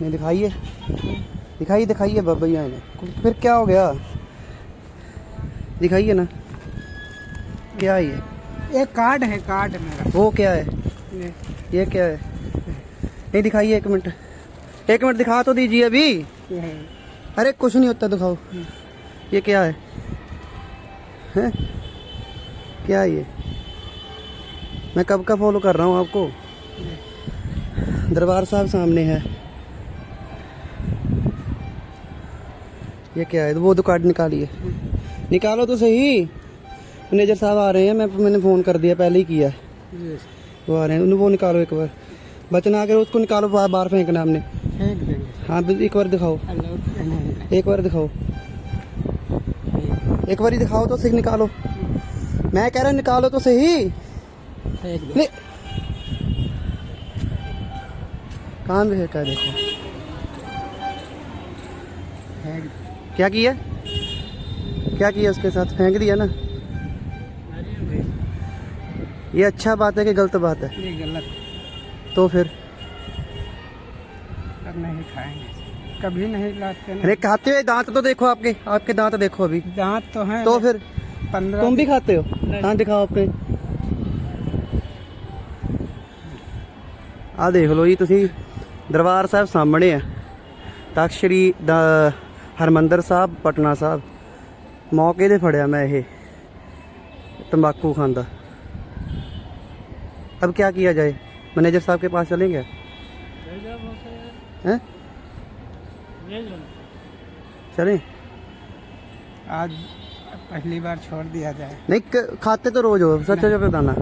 नहीं दिखाइए दिखाइए दिखाइए बाबा जी आए फिर क्या हो गया? दिखाइए ना? क्या है ये? एक कार्ड है कार्ड मेरा। वो क्या है? ये। ये क्या है? नहीं दिखाइए एक मिनट। एक मिनट दिखा तो दीजिए अभी। अरे कुछ नहीं होता दिखाओ। ये क्या है? हैं? क्या ये? मैं कब का फॉलो कर रहा हूँ आपको? दरबार साहब सामने है। ये क्या है? वो तो कार्ड निकालिए। निकालो तो सही। मैनेजर साहब आ रहे हैं मैं मैंने फ़ोन कर दिया पहले ही किया है। वो आ रहे हैं वो निकालो एक बार। बचना आकर उसको निकालो बाहर बाहर फेंकना हमने। हाँ बिल- एक बार दिखाओ। एक बार दिखाओ। एक बार ही दिखाओ तो सही निकालो। मैं कह रहा हूँ निकालो तो सही। कहाँ भी है क्या देखो क्या किया क्या किया उसके साथ फेंक दिया ना ये अच्छा बात है कि गलत बात है ये गलत तो फिर अब नहीं खाएंगे कभी नहीं लाते ना अरे खाते हुए दांत तो देखो आपके आपके दांत देखो अभी दांत तो हैं तो फिर पंद्रह तुम भी खाते हो नहीं। हाँ दिखाओ अपने ਆ ਦੇਖ ਲਓ ਜੀ ਤੁਸੀਂ ਦਰਬਾਰ ਸਾਹਿਬ ਸਾਹਮਣੇ ਆ ਤਖਤ ਸ਼੍ਰੀ ਦ- ਹਰਮੰਦਰ ਸਾਹਿਬ ਪਟਨਾ ਸਾਹਿਬ ਮੌਕੇ ਤੇ ਫੜਿਆ ਮੈਂ ਇਹ तंबाकू खांदा अब क्या किया जाए मैनेजर साहब के पास चलेंगे हैं चलें आज पहली बार छोड़ दिया जाए नहीं क- खाते तो रोज हो सच सच बताना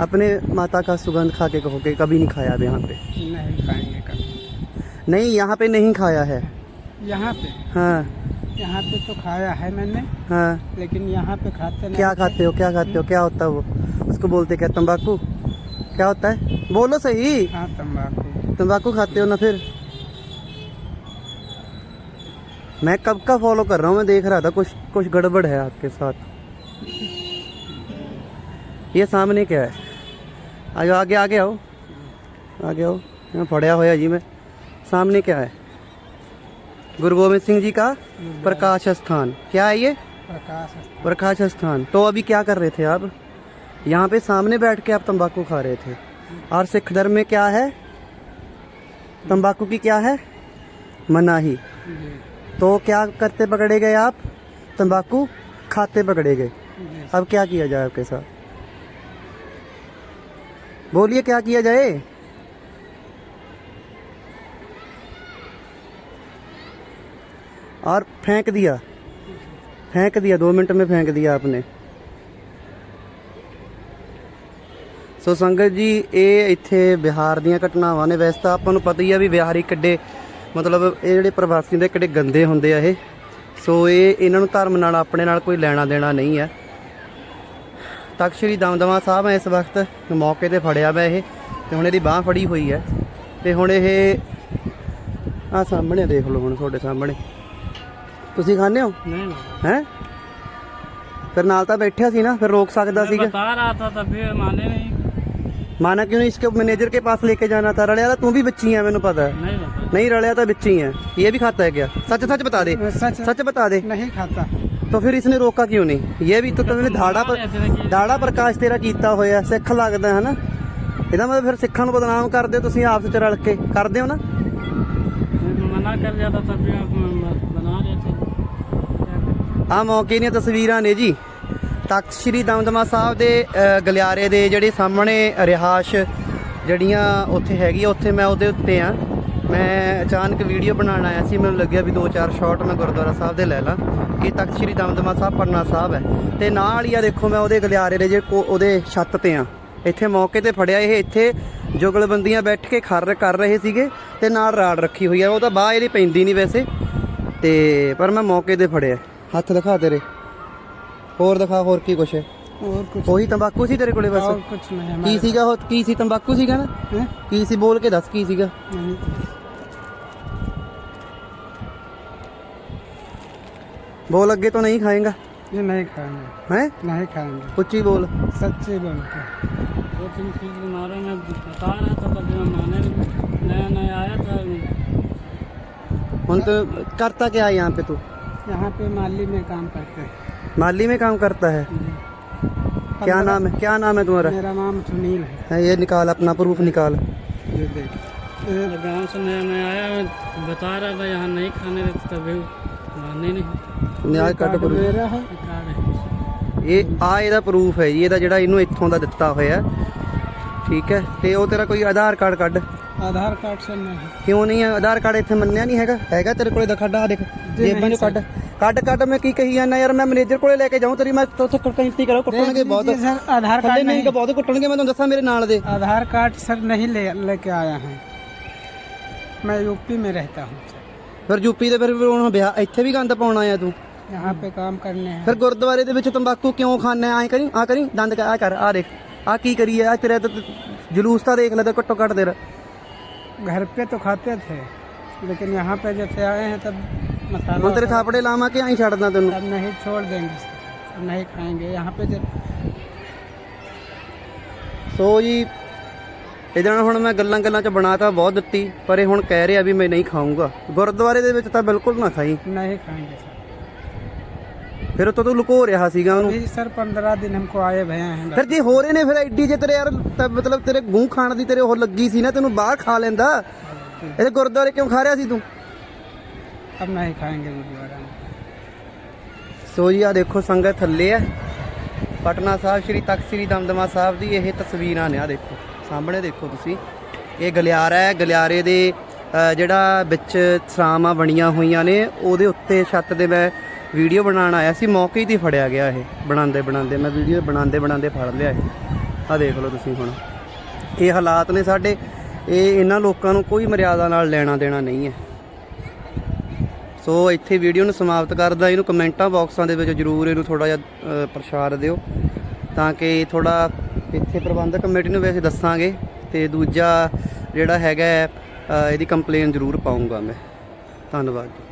अपने माता का सुगंध खा के कहो कि कभी नहीं खाया अब यहाँ पे नहीं खाएंगे कभी नहीं यहाँ पे नहीं खाया है यहाँ पे? हाँ। यहाँ पे तो खाया है मैंने। हाँ। लेकिन यहाँ पे खाते नहीं। क्या खाते हो? क्या खाते हो? क्या होता है वो? उसको बोलते क्या तंबाकू? क्या होता है? बोलो सही। हाँ तम्बाकू तंबाकू खाते हो ना फिर? मैं कब का फॉलो कर रहा हूँ? मैं देख रहा था कुछ कुछ गड़बड़ है आपके साथ। ये सामने क्या है? आगे आगे आगे आओ। आगे आओ। पढ़ा हुआ जी मैं। सामने क्या है? गुरु गोविंद सिंह जी का प्रकाश स्थान। क्या है ये? प्रकाश प्रकाश स्थान। तो अभी क्या कर रहे थे आप? यहाँ पे सामने बैठ के आप तंबाकू खा रहे थे। और सिख धर्म में क्या है? तंबाकू की क्या है? मनाही। तो क्या करते पकड़े गए आप? तंबाकू खाते पकड़े गए। अब क्या किया जाए आपके साथ? बोलिए क्या किया जाए? और फेंक दिया फेंक दिया दो मिनट में फेंक दिया आपने ਸੋ ਸੰਗਤ ਜੀ ਇਹ ਇੱਥੇ ਬਿਹਾਰ ਦੀਆਂ ਘਟਨਾਵਾਂ ਨੇ ਵੈਸੇ ਤਾਂ ਆਪਾਂ ਨੂੰ ਪਤਾ ਹੀ ਆ ਵੀ ਬਿਹਾਰੀ ਕਿੱਡੇ ਮਤਲਬ ਇਹ ਜਿਹੜੇ ਪ੍ਰਵਾਸੀ ਦੇ ਕਿੱਡੇ ਗੰਦੇ ਹੁੰਦੇ ਆ ਇਹ ਸੋ ਇਹ ਇਹਨਾਂ ਨੂੰ ਧਰਮ ਨਾਲ ਆਪਣੇ ਨਾਲ ਕੋਈ ਲੈਣਾ ਦੇਣਾ ਨਹੀਂ ਹੈ ਤਖਤ ਸ਼੍ਰੀ ਦਮਦਮਾ ਸਾਹਿਬ ਹੈ ਇਸ ਵਕਤ ਮੌਕੇ ਤੇ ਫੜਿਆ ਮੈਂ ਇਹ ਤੇ ਹੁਣ ਇਹਦੀ ਬਾਹ ਫੜੀ ਹੋਈ ਹੈ ਤੇ ਹੁਣ ਇਹ ਆ ਸਾਹਮਣੇ ਦੇਖ ਲਓ ਹੁਣ ਤੁਹਾਡੇ ਸਾਹਮਣੇ ਤੁਸੀਂ ਖਾਣੇ ਹੋ नहीं नहीं ਹੈ ਫਿਰ ਨਾਲ ਤਾਂ ਬੈਠਿਆ ਸੀ ਨਾ ਫਿਰ ਰੋਕ ਸਕਦਾ ਸੀਗਾ बता रहा था तभी माने नहीं माना क्यों नहीं इसके मैनेजर के पास लेके जाना था रलिया तू भी बच्ची है मैंने पता है नहीं बता नहीं रलिया तो बच्ची है ये भी खाता है क्या सच सच बता दे सच सच बता दे नहीं खाता तो फिर इसने रोका क्यों नहीं ये भी तो तुमने धाड़ा पर ਦਾੜਾ ਪ੍ਰਕਾਸ਼ ਤੇਰਾ ਕੀਤਾ ਹੋਇਆ ਸਿੱਖ ਲੱਗਦਾ ਹੈ ਨਾ ਇਹਦਾ ਮਤਲਬ ਫਿਰ ਸਿੱਖਾਂ ਨੂੰ ਬਦਨਾਮ ਕਰਦੇ ਹੋ ਤੁਸੀਂ ਆਪਸ ਚ ਰਲ ਕੇ ਕਰਦੇ ਹੋ ਨਾ मना कर दिया था तभी आप बना रहे थे ਆ ਮੌਕੇ ਦੀਆਂ ਤਸਵੀਰਾਂ ਨੇ ਜੀ। ਤਖਤ ਸ੍ਰੀ ਦਮਦਮਾ ਸਾਹਿਬ ਦੇ ਗਲਿਆਰੇ ਦੇ ਜਿਹੜੇ ਸਾਹਮਣੇ ਰਿਹਾਸ਼ ਜਿਹੜੀਆਂ ਉੱਥੇ ਹੈਗੀ ਆ, ਉੱਥੇ ਮੈਂ ਉਹਦੇ ਉੱਤੇ ਆ। ਮੈਂ ਅਚਾਨਕ ਵੀਡੀਓ ਬਣਾਉਣ ਆਇਆ ਸੀ ਮੈਨੂੰ ਲੱਗਿਆ ਵੀ ਦੋ ਚਾਰ ਸ਼ਾਟ ਮੈਂ ਗੁਰਦੁਆਰਾ ਸਾਹਿਬ ਦੇ ਲੈ ਲਾਂ ਇਹ ਤਖਤ ਸ੍ਰੀ ਦਮਦਮਾ ਸਾਹਿਬ ਪਟਨਾ ਸਾਹਿਬ ਹੈ। ਤੇ ਨਾਲ ਹੀ ਆ ਦੇਖੋ ਮੈਂ ਉਹਦੇ ਗਲਿਆਰੇ ਦੇ ਜੇ ਕੋ- ਉਹਦੇ ਛੱਤ ਤੇ ਆ। ਇੱਥੇ ਮੌਕੇ ਤੇ ਫੜਿਆ ਇਹ ਇੱਥੇ ਜੁਗਲਬੰਦੀਆਂ ਬੈਠ ਕੇ ਖਰ ਕਰ ਰਹੇ ਸੀਗੇ ਤੇ ਨਾਲ ਰਾੜ ਰੱਖੀ ਹੋਈ ਆ। ਉਹ ਤਾਂ ਬਾਹ ਇਹਦੀ ਪੈਂਦੀ ਨਹੀਂ ਵੈਸੇ। ਤੇ ਪਰ ਮੈਂ ਮੌਕੇ ਤੇ ਫੜਿਆ। ਹੱਥ ਦਿਖਾ ਤੇਰੇ ਹੋਰ ਦਿਖਾ ਹੋਰ ਕੀ ਕੁਛ ਹੈ और कुछ ਉਹੀ ਤੰਬਾਕੂ ਸੀ ਤੇਰੇ ਕੋਲੇ और ਬਸ कुछ नहीं ਕੀ हमारे ਸੀਗਾ ਉਹ ਕੀ ਸੀ ਤੰਬਾਕੂ ਸੀਗਾ ਨਾ हैं? ਕੀ ਸੀ ਬੋਲ ਕੇ ਦੱਸ ਕੀ ਸੀਗਾ नहीं ਬੋਲ ਅੱਗੇ ਤੋਂ ਨਹੀਂ ਖਾਏਗਾ ये नहीं खाएंगे ਹੈ नहीं खाएंगे ਉੱਚੀ ਬੋਲ सच्ची बोलते दो तीन चीज मारे मैं बता रहा था तभी मैं माने नहीं। नया नया आया था ਹੁਣ तो करता क्या है यहाँ पे तू यहाँ पे माली में काम करते हैं माली में काम करता है क्या नाम है क्या नाम है तुम्हारा मेरा नाम सुनील है है, ये निकाल अपना प्रूफ निकाल ये देख गांव से नया मैं आया मैं बता रहा था यहाँ नहीं खाने देते तभी माने नहीं ਨਿਆਜ ਕੱਢ proof। मेरा है कार्ड है ਇਹ ਆ ਇਹਦਾ ਪ੍ਰੂਫ ਹੈ ਜੀ ਇਹਦਾ ਜਿਹੜਾ ਇਹਨੂੰ ਇੱਥੋਂ ਦਾ ਦਿੱਤਾ ਹੋਇਆ ਠੀਕ ਹੈ ਤੇ ਉਹ ਤੇਰਾ ਕੋਈ ਆਧਾਰ ਕਾਰਡ ਕੱਢ आधार कार्ड से नहीं ਕਿਉਂ ਨਹੀਂ ਹੈ ਆਧਾਰ ਕਾਰਡ ਇੱਥੇ ਮੰਨਿਆ ਨਹੀਂ ਹੈਗਾ ਹੈਗਾ ਤੇਰੇ ਕੋਲੇ ਦਾ ਕੱਢ ਆ ਦੇਖ ਜੇਬਾਂ ਚੋਂ ਕੱਢ ਕੱਢ ਕੱਢ ਮੈਂ ਕੀ ਕਹੀ ਜਾਂਦਾ ਯਾਰ ਮੈਂ ਮੈਨੇਜਰ ਕੋਲੇ ਲੈ ਕੇ ਜਾਉਂ ਤੇਰੀ ਮੈਂ ਉੱਥੇ ਕੰਟੀ ਕਰੋ ਕੁੱਟਣਗੇ ਬਹੁਤ सर आधार ਥੱਲੇ कार्ड ਨਹੀਂ ਕਿ ਬਹੁਤ ਕੁੱਟਣਗੇ ਮੈਂ ਤੁਹਾਨੂੰ ਦੱਸਾਂ ਮੇਰੇ ਨਾਲ ਦੇ आधार कार्ड सर नहीं ले लेके आया है मैं यूपी में रहता हूँ सर ਫਿਰ ਯੂਪੀ ਦੇ ਫਿਰ ਫਿਰ ਹੁਣ ਵਿਆਹ ਇੱਥੇ ਵੀ ਗੰਦ ਪਾਉਣਾ ਆ ਤੂੰ यहाँ पे काम करने हैं ਫਿਰ ਗੁਰਦੁਆਰੇ ਦੇ ਵਿੱਚ ਤੰਬਾਕੂ ਕਿਉਂ ਖਾਣਾ ਐ ਕਰੀ ਆ ਕਰੀ ਦੰਦ ਆ ਕਰ ਆ ਦੇਖ ਆ ਕੀ ਕਰੀ ਆ ਤੇਰਾ ਤਾਂ ਜਲੂਸ ਤਾਂ ਦੇਖ ਲੈ ਤਾਂ ਘੱਟੋ ਘੱਟ ਤੇਰਾ घर पे तो खाते थे लेकिन यहाँ पे जब से आए हैं तब मसाला ਹੁਣ ਤੇਰੇ ਥਾਪੜੇ ਲਾਵਾਂ ਕਿ ਐਂ ਛੱਡਦਾ ਤੈਨੂੰ अब नहीं छोड़ देंगे सर अब नहीं खाएंगे यहाँ पे जब ਸੋ ਜੀ ਇਹਦੇ ਨਾਲ ਹੁਣ ਮੈਂ ਗੱਲਾਂ ਗੱਲਾਂ ਚ ਬਣਾਤਾ बहुत ਦਿੱਤੀ ਪਰ ਇਹ ਹੁਣ ਕਹਿ ਰਿਹਾ ਵੀ ਮੈਂ ਨਹੀਂ ਖਾਊਂਗਾ ਗੁਰਦੁਆਰੇ ਦੇ ਵਿੱਚ ਤਾਂ ਬਿਲਕੁਲ ਨਾ ਖਾਈ नहीं खाएंगे सर ਫਿਰ ਉਤੋਂ ਤੂੰ ਲੁਕੋ ਰਿਹਾ ਸੀਗਾ ਉਹਨੂੰ अभी सर पंद्रह दिन हमको आए भैया हैं ਫਿਰ ਜੇ ਹੋ ਰਹੇ ਨੇ ਫਿਰ ਐਡੀ ਜੇ ਤੇਰੇ ਯਾਰ ਤਾਂ ਮਤਲਬ ਤੇਰੇ ਗੂੰ ਖਾਣ ਦੀ ਤੇਰੇ ਉਹ ਲੱਗੀ ਸੀ ਨਾ ਤੈਨੂੰ ਬਾਹਰ ਖਾ ਲੈਂਦਾ ਇਹਦੇ ਗੁਰਦੁਆਰੇ ਕਿਉਂ ਖਾ ਰਿਹਾ ਸੀ ਤੂੰ अब नहीं खाएंगे गुरुद्वारा में ਸੋ ਜੀ ਆ ਦੇਖੋ ਸੰਗਤ ਥੱਲੇ ਆ ਪਟਨਾ ਸਾਹਿਬ ਸ਼੍ਰੀ ਤਖਤ ਸ਼੍ਰੀ ਦਮਦਮਾ ਸਾਹਿਬ ਦੀ ਇਹ ਤਸਵੀਰਾਂ ਨੇ ਆ ਦੇਖੋ ਸਾਹਮਣੇ ਦੇਖੋ ਤੁਸੀਂ ਇਹ ਗਲਿਆਰਾ ਹੈ ਗਲਿਆਰੇ ਦੇ ਅ, ਜਿਹੜਾ ਵਿੱਚ ਸਰਾਵਾਂ ਬਣੀਆਂ ਹੋਈਆਂ ਨੇ ਉਹਦੇ ਉੱਤੇ ਛੱਤ ਦੇ ਮੈਂ ਵੀਡੀਓ ਬਣਾਉਣ ਆਇਆ ਸੀ, ਮੌਕੇ ਹੀ ਫੜਿਆ ਗਿਆ ਇਹ, ਬਣਾਉਂਦੇ ਬਣਾਉਂਦੇ। ਮੈਂ ਵੀਡੀਓ ਬਣਾਉਂਦੇ ਬਣਾਉਂਦੇ ਫੜ ਲਿਆ ਇਹ। ਆ ਦੇਖ ਲਓ ਤੁਸੀਂ ਹੁਣ। ਇਹ ਹਾਲਾਤ ਨੇ ਸਾਡੇ, ਇਹ ਇਹਨਾਂ ਲੋਕਾਂ ਨੂੰ ਕੋਈ ਮਰਿਆਦਾ ਨਾਲ ਲੈਣਾ ਦੇਣਾ ਨਹੀਂ ਹੈ। ਸੋ ਇੱਥੇ ਵੀਡੀਓ ਨੂੰ ਸਮਾਪਤ ਕਰਦਾ, ਇਹਨੂੰ ਕਮੈਂਟਾਂ ਬਾਕਸਾਂ ਦੇ ਵਿੱਚ ਜਰੂਰ ਇਹਨੂੰ ਥੋੜਾ ਜਿਹਾ ਪ੍ਰਸ਼ਾਰ ਦਿਓ, ਤਾਂ ਕਿ ਥੋੜਾ ਇੱਥੇ ਪ੍ਰਬੰਧਕ ਕਮੇਟੀ ਨੂੰ ਵੈਸੇ ਦੱਸਾਂਗੇ, ਤੇ ਦੂਜਾ ਜਿਹੜਾ ਹੈਗਾ ਇਹਦੀ ਕੰਪਲੇਨ ਜਰੂਰ ਪਾਉਂਗਾ ਮੈਂ। ਧੰਨਵਾਦ ਜੀ।